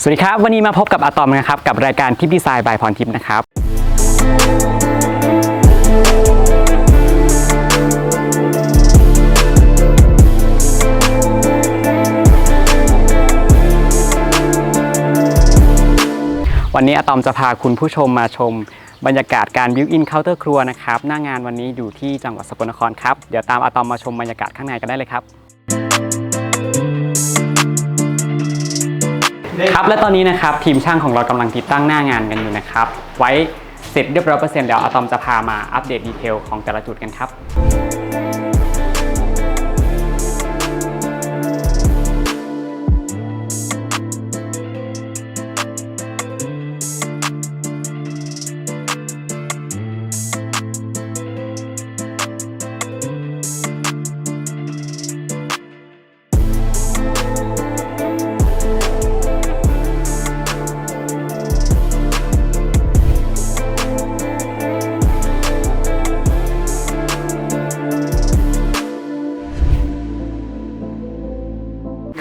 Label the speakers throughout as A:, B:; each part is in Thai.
A: สวัสดีครับ วันนี้มาพบกับอะตอมนะครับ กับรายการทิปดีไซน์บายพรทิพย์นะครับ วันนี้อะตอมจะพาคุณผู้ชมมาชม บรรยากาศการบิวอินเคาน์เตอร์ครัวนะครับ หน้างานวันนี้อยู่ที่จังหวัดสกลนครครับ เดี๋ยวตามอะตอมมาชมบรรยากาศข้างในกันได้เลยครับ ครับและตอนนี้นะครับทีมช่างของเรากำลังติดตั้งหน้างานกันอยู่นะครับ ไว้เสร็จเรียบร้อยเปอร์เซ็นต์แล้วอะตอมจะพามาอัปเดตดีเทลของแต่ละจุดกันครับ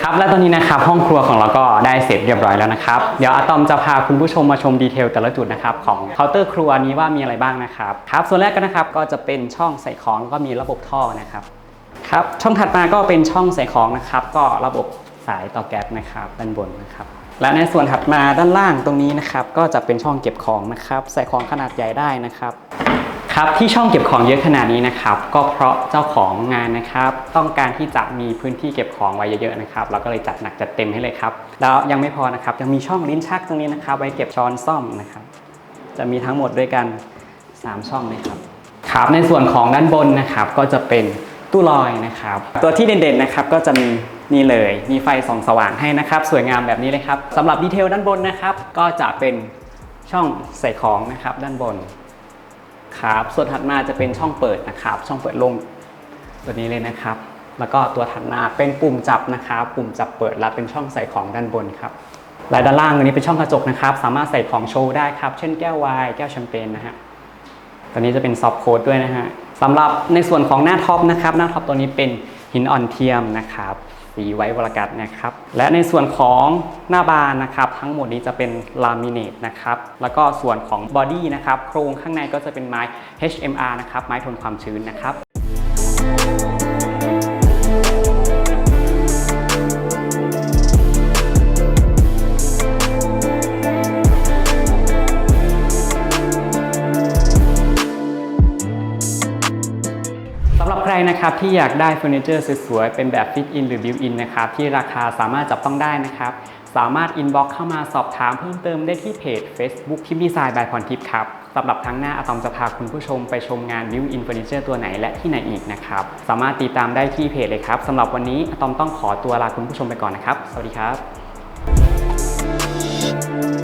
A: ครับและตอนนี้นะครับห้องครัวของเราก็ได้เสร็จเรียบร้อยแล้วนะครับ เดี๋ยวอะตอมจะพาคุณผู้ชมมาชมดีเทลแต่ละจุดนะครับของเคาน์เตอร์ครัวนี้ว่ามีอะไรบ้างนะครับครับส่วนแรกก็นะครับก็จะเป็นช่องใส่ของแล้วก็มีระบบท่อนะครับครับช่องถัดมาก็เป็นช่องใส่ของนะครับ ก็ระบบสายต่อแก๊สนะครับด้านบนนะครับ และในส่วนถัดมาด้านล่างตรงนี้นะครับ ก็จะเป็นช่องเก็บของนะครับ ใส่ของขนาดใหญ่ได้นะครับ ครับที่ช่องเก็บของเยอะขนาดนี้นะครับ ก็เพราะเจ้าของงานนะครับ ต้องการที่จะมีพื้นที่เก็บของไว้เยอะๆนะครับเราก็เลยจัดหนักจัดเต็มให้เลยครับแล้วยังไม่พอนะครับยังมีช่องลิ้นชักตรงนี้นะครับ ไว้เก็บช้อนซ่อมนะครับ จะมีทั้งหมดด้วยกัน 3 ช่องเลยครับครับในส่วนของด้านบนนะครับ ก็จะเป็นตู้ลอยนะครับ ตัวที่เด่นๆนะครับก็จะมีนี่เลยมีไฟส่องสว่างให้นะครับ สวยงามแบบนี้เลยครับสำหรับดีเทลด้านบนนะครับ ก็จะเป็นช่องใส่ของนะครับด้านบน ครับ ส่วนถัดมาจะเป็นช่องเปิดนะครับ ช่องเปิดลงตัวนี้เลยนะครับ แล้วก็ตัวถัดมาเป็นปุ่มจับนะครับ ปุ่มจับเปิดและเป็นช่องใส่ของด้านบนครับและด้านล่างอันนี้เป็นช่องกระจกนะครับ สามารถใส่ของโชว์ได้ครับ เช่นแก้วไวน์แก้วแชมเปญนะฮะตัวนี้จะเป็นซอฟโค้ดด้วยนะฮะสำหรับในส่วนของหน้าท็อปนะครับ หน้าท็อปตัวนี้เป็นหินอ่อนเทียมนะครับ สีไว้วรกัดนะครับ และในส่วนของหน้าบานนะครับ ทั้งหมดนี้จะเป็นลามิเนตนะครับ แล้วก็ส่วนของบอดี้นะครับ โครงข้างในก็จะเป็นไม้ HMR นะครับ ไม้ทนความชื้นนะครับ นะครับที่อยากได้เฟอร์นิเจอร์สวยๆเป็นแบบฟิตอินหรือบิวอินนะครับที่ราคาสามารถจับต้องได้นะครับ สามารถอินบ็อกเข้ามาสอบถามเพิ่มเติมได้ที่เพจ Facebook ทิปดีไซน์บายพรทิพย์ครับสำหรับครั้งหน้าอะตอมจะพาคุณผู้ชมไปชมงานบิวอินเฟอร์นิเจอร์ตัวไหนและที่ไหนอีกนะครับสามารถติดตามได้ที่เพจเลยครับสำหรับวันนี้อะตอมต้องขอตัวลาคุณผู้ชมไปก่อนนะครับ สวัสดีครับ